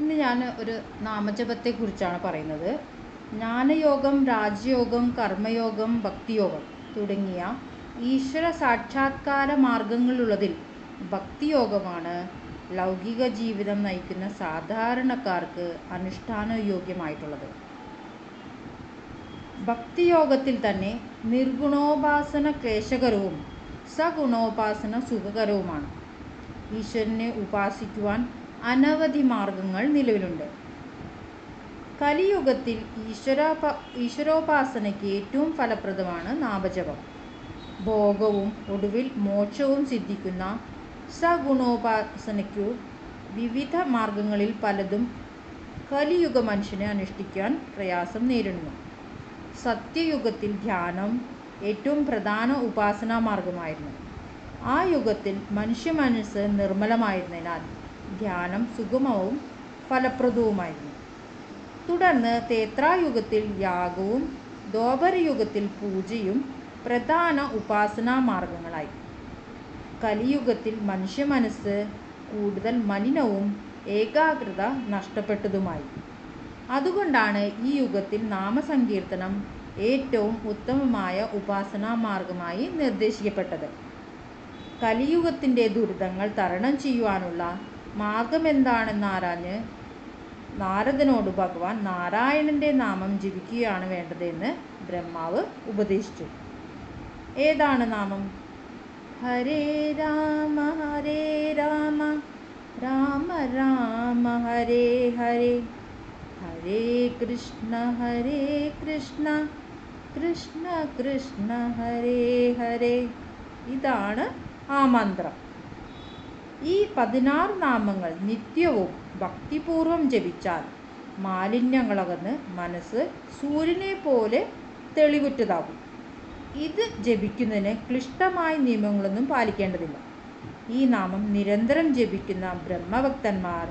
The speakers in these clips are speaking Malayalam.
ഇന്ന് ഞാൻ ഒരു നാമജപത്തെക്കുറിച്ചാണ് പറയുന്നത്. ജ്ഞാനയോഗം രാജയോഗം കർമ്മയോഗം ഭക്തിയോഗം തുടങ്ങിയ ഈശ്വര സാക്ഷാത്കാര മാർഗങ്ങളുള്ളതിൽ ഭക്തിയോഗമാണ് ലൗകിക ജീവിതം നയിക്കുന്ന സാധാരണക്കാർക്ക് അനുഷ്ഠാനയോഗ്യമായിട്ടുള്ളത്. ഭക്തിയോഗത്തിൽ തന്നെ നിർഗുണോപാസന ക്ലേശകരവും സഗുണോപാസന സുഖകരവുമാണ്. ഈശ്വരനെ ഉപാസിക്കുവാൻ അനവധി മാർഗങ്ങൾ നിലവിലുണ്ട്. കലിയുഗത്തിൽ ഈശ്വരോപ ഈശ്വരോപാസനയ്ക്ക് ഏറ്റവും ഫലപ്രദമാണ് നാമജപം. ഭോഗവും ഒടുവിൽ മോക്ഷവും സിദ്ധിക്കുന്ന സഗുണോപാസനയ്ക്കു വിവിധ മാർഗങ്ങളിൽ പലതും കലിയുഗ മനുഷ്യനെ അനുഷ്ഠിക്കാൻ പ്രയാസം നേരിടുന്നു. സത്യയുഗത്തിൽ ധ്യാനം ഏറ്റവും പ്രധാന ഉപാസനാ മാർഗമായിരുന്നു. ആ യുഗത്തിൽ മനുഷ്യ മനസ്സ് നിർമ്മലമായിരുന്നതിനാൽ ധ്യാനം സുഗമവും ഫലപ്രദവുമായിരുന്നു. തുടർന്ന് തേത്രായുഗത്തിൽ യാഗവും ദോപരയുഗത്തിൽ പൂജയും പ്രധാന ഉപാസനാ മാർഗങ്ങളായി. കലിയുഗത്തിൽ മനുഷ്യ മനസ്സ് കൂടുതൽ മലിനവും ഏകാഗ്രത നഷ്ടപ്പെട്ടതുമായി. അതുകൊണ്ടാണ് ഈ യുഗത്തിൽ നാമസങ്കീർത്തനം ഏറ്റവും ഉത്തമമായ ഉപാസനാ മാർഗമായി നിർദ്ദേശിക്കപ്പെട്ടത്. കലിയുഗത്തിന്റെ ദുരിതങ്ങൾ തരണം ചെയ്യുവാനുള്ള മാർഗമെന്താണെന്നാരാഞ്ഞ് നാരദനോട് ഭഗവാൻ നാരായണന്റെ നാമം ജപിക്കുകയാണ് വേണ്ടതെന്ന് ബ്രഹ്മാവ് ഉപദേശിച്ചു. ഏതാണ് നാമം? ഹരേ രാമ ഹരേ രാമ രാമ രാമ ഹരേ ഹരേ. ഹരേ കൃഷ്ണ ഹരേ കൃഷ്ണ കൃഷ്ണ കൃഷ്ണ ഹരേ ഹരേ. ഇതാണ് ആ മന്ത്രം. ഈ പതിനാറ് നാമങ്ങൾ നിത്യവും ഭക്തിപൂർവം ജപിച്ചാൽ മാലിന്യങ്ങളകന്ന് മനസ്സ് സൂര്യനെ പോലെ തെളിവുറ്റതാകും. ഇത് ജപിക്കുന്നതിന് ക്ലിഷ്ടമായ നിയമങ്ങളൊന്നും പാലിക്കേണ്ടതില്ല. ഈ നാമം നിരന്തരം ജപിക്കുന്ന ബ്രഹ്മഭക്തന്മാർ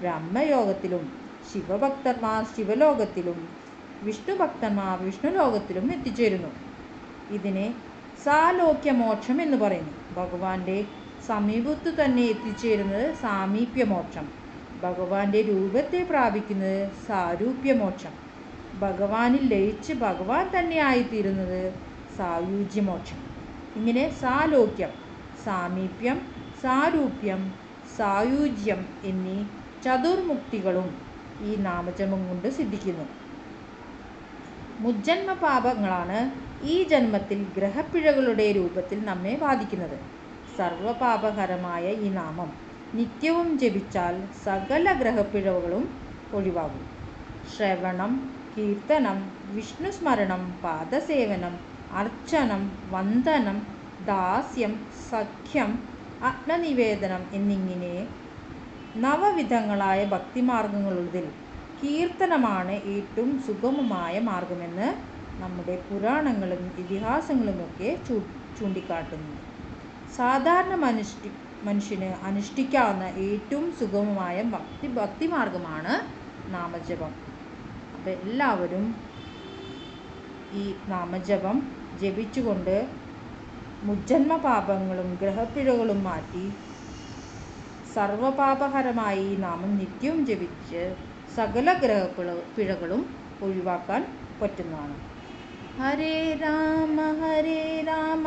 ബ്രഹ്മയോഗത്തിലും ശിവഭക്തന്മാർ ശിവലോകത്തിലും വിഷ്ണുഭക്തന്മാർ വിഷ്ണുലോകത്തിലും എത്തിച്ചേരുന്നു. ഇതിനെ സാലോക്യമോക്ഷം എന്ന് പറയുന്നു. ഭഗവാന്റെ സമീപത്തു തന്നെ എത്തിച്ചേരുന്നത് സാമീപ്യമോക്ഷം. ഭഗവാന്റെ രൂപത്തെ പ്രാപിക്കുന്നത് സാരൂപ്യമോക്ഷം. ഭഗവാനിൽ ലയിച്ച് ഭഗവാൻ തന്നെ ആയിത്തീരുന്നത് സായുജ്യമോക്ഷം. ഇങ്ങനെ സാലോക്യം സാമീപ്യം സാരൂപ്യം സായുജ്യം എന്നീ ചതുർമുക്തികളും ഈ നാമജപം കൊണ്ട് സിദ്ധിക്കുന്നു. മുജ്ജന്മ പാപങ്ങളാണ് ഈ ജന്മത്തിൽ ഗ്രഹപ്പിഴകളുടെ രൂപത്തിൽ നമ്മെ ബാധിക്കുന്നത്. സർവപാപകരമായ ഈ നാമം നിത്യവും ജപിച്ചാൽ സകല ഗ്രഹപ്പിഴവുകളും ഒഴിവാകും. ശ്രവണം കീർത്തനം വിഷ്ണുസ്മരണം പാദസേവനം അർച്ചനം വന്ദനം ദാസ്യം സഖ്യം ആത്മനിവേദനം എന്നിങ്ങനെ നവവിധങ്ങളായ ഭക്തിമാർഗങ്ങളുള്ളതിൽ കീർത്തനമാണ് ഏറ്റവും സുഗമമായ മാർഗമെന്ന് നമ്മുടെ പുരാണങ്ങളും ഇതിഹാസങ്ങളുമൊക്കെ ചൂ ചൂണ്ടിക്കാട്ടുന്നു. സാധാരണ മനുഷ്യ മനുഷ്യന് അനുഷ്ഠിക്കാവുന്ന ഏറ്റവും സുഗമമായ ഭക്തി ഭക്തിമാർഗമാണ് നാമജപം. അപ്പം എല്ലാവരും ഈ നാമജപം ജപിച്ചുകൊണ്ട് മുജ്ജന്മ പാപങ്ങളും ഗ്രഹപ്പിഴകളും മാറ്റി സർവപാപഹരമായി നാമം നിത്യവും ജപിച്ച് സകല ഗ്രഹപ്പിഴ പിഴകളും ഒഴിവാക്കാൻ പറ്റുന്നതാണ്. ഹരേ രാമ ഹരേ രാമ.